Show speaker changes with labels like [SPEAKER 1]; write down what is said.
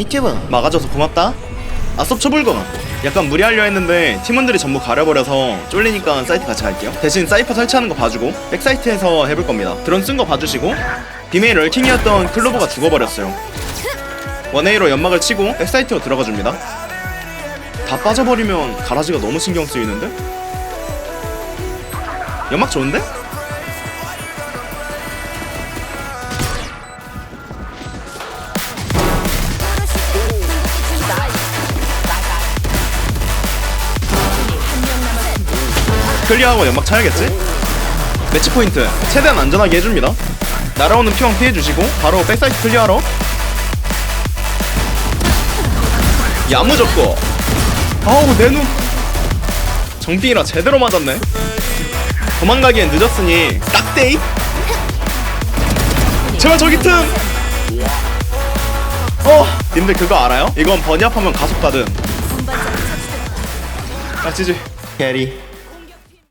[SPEAKER 1] 히트브
[SPEAKER 2] 막아줘서 고맙다. 아섭 쳐불거 약간 무리하려 했는데 팀원들이 전부 가려버려서 쫄리니까 사이트 같이 갈게요. 대신 사이퍼 설치하는 거 봐주고 백사이트에서 해볼 겁니다. 드론 쓴 거 봐주시고. 비메일 럴킹이었던 클로버가 죽어버렸어요. 원웨이로 연막을 치고 백사이트로 들어가줍니다. 다 빠져버리면 가라지가 너무 신경 쓰이는데? 연막 좋은데? 클리어하고 연막 차야겠지? 매치 포인트. 최대한 안전하게 해줍니다. 날아오는 피왕 피해주시고 바로 백사이트 클리어하러. 야무졌고. 아우 내눈. 정빙이라 제대로 맞았네. 도망가기엔 늦었으니 딱데이. 제발 저기 틈! 어! 님들 그거 알아요? 이건 번이합하면 가속 가든 아 지지.
[SPEAKER 1] 캐리